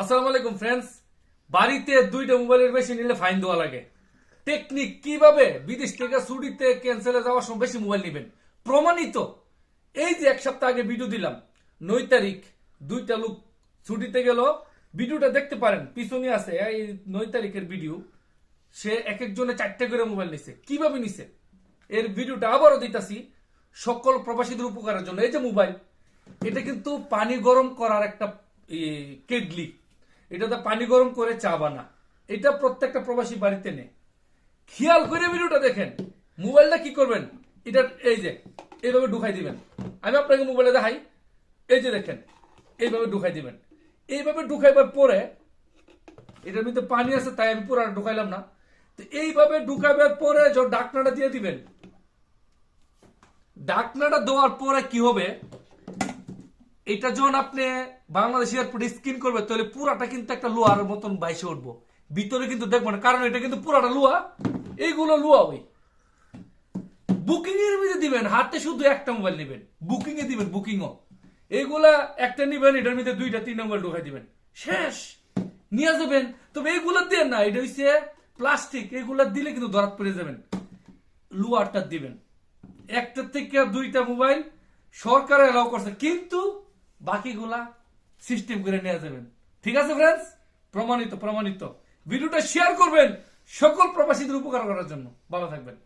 আসসালামু আলাইকুম ফ্রেন্ডস বাড়িতে দুইটা মোবাইলের বেশি নিলে ফাইন দেওয়া লাগে। টেকনিক কীভাবে বিদেশ থেকে ছুটিতে ক্যান্সেলে যাওয়ার সময় বেশি মোবাইল নেবেন? প্রমাণিত। এই যে এক সপ্তাহ আগে ভিডিও দিলাম, নয় তারিখ, দুইটা লোক ছুটিতে গেল। ভিডিওটা দেখতে পারেন, পিছনে আছে, এই নয় তারিখের ভিডিও সে এক একজনে চারটে করে মোবাইল নিছে। কীভাবে নিছে? এর ভিডিওটা আবারও দিতেছি সকল প্রবাসীদের উপকারের জন্য। এই যে মোবাইল এটা কিন্তু পানি গরম করার একটা কেডলি এটাতে পানি গরম করে চা বানা। এটা প্রত্যেকটা প্রবাসী বাড়িতে নেই খেয়াল করে ভিডিওটা দেখেন। মোবাইলটা কি করবেন? এটা এই যে, এইভাবে ঢুকাই দিবেন। আমি আপনাকে মোবাইলে দেখাই। এই যে দেখেন, এইভাবে ঢুকাই দিবেন। এইভাবে ঢুকাইবার পরে, এটার মধ্যে পানি আছে, তাই আমি পুরো ঢুকাইলাম না। তো এইভাবে ঢুকাইবার পরে ডাকনাটা দিয়ে দিবেন, ডাকনাটা দেওয়ার পরে কি হবে? এটা যখন আপনি বাংলাদেশ এয়ারপোর্টে স্ক্রিন করবে, তাহলে পুরাটা কিন্তু একটা লোহার মতন বাইসে উঠবো। ভিতরে কিন্তু দেখব না, কারণ এটা কিন্তু পুরাটা লোহা। এইগুলো লোহা ওই। বুকিং এর মধ্যে দিবেন, হাতে শুধু একটা মোবাইল নেবেন। বুকিং এ দিবেন বুকিংও এইগুলা একটা নিবেন, এটার মধ্যে দুইটা তিন মোবাইল ঢুকাই দিবেন। শেষ। নিয়ে যাবেন। তবে এইগুলা দেন না, এটা হচ্ছে প্লাস্টিক এইগুলা দিলে কিন্তু ধরাত পড়ে যাবেন। লুয়ারটা দিবেন। একটা থেকে দুইটা মোবাইল সরকার এলাও করছে। কিন্তু বাকিগুলা সিস্টেম করে নিয়ে যাবেন। ঠিক আছে ফ্রেন্ডস প্রমাণিত প্রমাণিত। ভিডিওটা শেয়ার করবেন সকল প্রবাসীদের উপকার করার জন্য। ভালো থাকবেন।